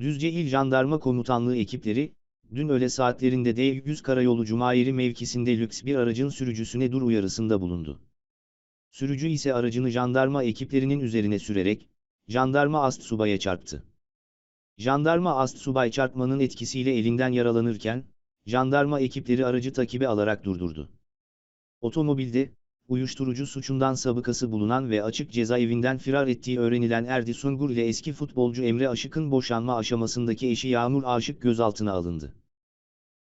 Düzce İl Jandarma Komutanlığı ekipleri, dün öğle saatlerinde D100 Karayolu Cumayeri mevkisinde lüks bir aracın sürücüsüne dur uyarısında bulundu. Sürücü ise aracını jandarma ekiplerinin üzerine sürerek, jandarma ast subaya çarptı. Jandarma ast subay çarpmanın etkisiyle elinden yaralanırken, jandarma ekipleri aracı takibe alarak durdurdu. Otomobilde, uyuşturucu suçundan sabıkası bulunan ve açık cezaevinden firar ettiği öğrenilen Erdi Sungur ile eski futbolcu Emre Aşık'ın boşanma aşamasındaki eşi Yağmur Aşık gözaltına alındı.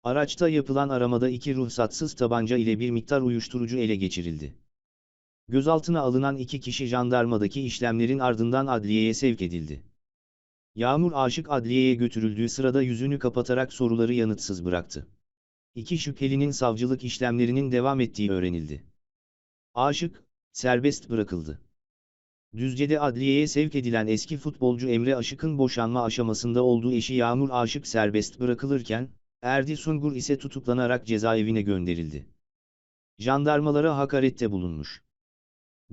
Araçta yapılan aramada iki ruhsatsız tabanca ile bir miktar uyuşturucu ele geçirildi. Gözaltına alınan iki kişi jandarmadaki işlemlerin ardından adliyeye sevk edildi. Yağmur Aşık adliyeye götürüldüğü sırada yüzünü kapatarak soruları yanıtsız bıraktı. İki şüphelinin savcılık işlemlerinin devam ettiği öğrenildi. Aşık, serbest bırakıldı. Düzce'de adliyeye sevk edilen eski futbolcu Emre Aşık'ın boşanma aşamasında olduğu eşi Yağmur Aşık serbest bırakılırken, Erdi Sungur ise tutuklanarak cezaevine gönderildi. Jandarmalara hakarette bulunmuş.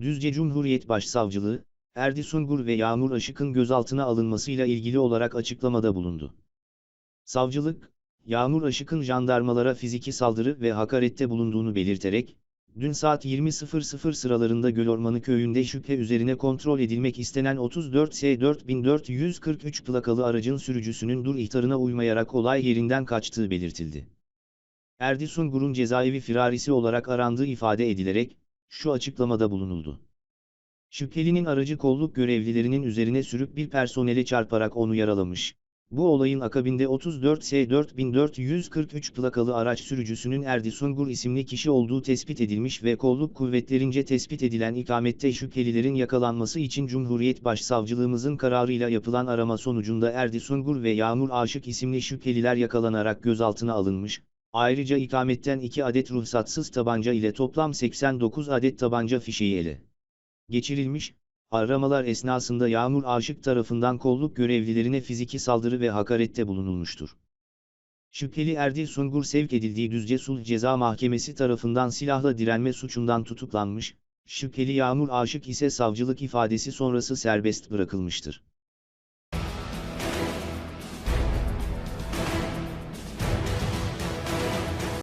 Düzce Cumhuriyet Başsavcılığı, Erdi Sungur ve Yağmur Aşık'ın gözaltına alınmasıyla ilgili olarak açıklamada bulundu. Savcılık, Yağmur Aşık'ın jandarmalara fiziki saldırı ve hakarette bulunduğunu belirterek, dün saat 20.00 sıralarında Gölormanı köyünde şüphe üzerine kontrol edilmek istenen 34S4443 plakalı aracın sürücüsünün dur ihtarına uymayarak olay yerinden kaçtığı belirtildi. Erdi Sungur'un cezaevi firarisi olarak arandığı ifade edilerek, şu açıklamada bulunuldu. Şüphelinin aracı kolluk görevlilerinin üzerine sürüp bir personele çarparak onu yaralamış. Bu olayın akabinde 34S4443 plakalı araç sürücüsünün Erdi Sungur isimli kişi olduğu tespit edilmiş ve kolluk kuvvetlerince tespit edilen ikamette şüphelilerin yakalanması için Cumhuriyet Başsavcılığımızın kararıyla yapılan arama sonucunda Erdi Sungur ve Yağmur Aşık isimli şüpheliler yakalanarak gözaltına alınmış. Ayrıca ikametten 2 adet ruhsatsız tabanca ile toplam 89 adet tabanca fişeği ele geçirilmiş, aramalar esnasında Yağmur Aşık tarafından kolluk görevlilerine fiziki saldırı ve hakarette bulunulmuştur. Şüpheli Erdil Sungur sevk edildiği Düzce Sulh Ceza Mahkemesi tarafından silahla direnme suçundan tutuklanmış, şüpheli Yağmur Aşık ise savcılık ifadesi sonrası serbest bırakılmıştır.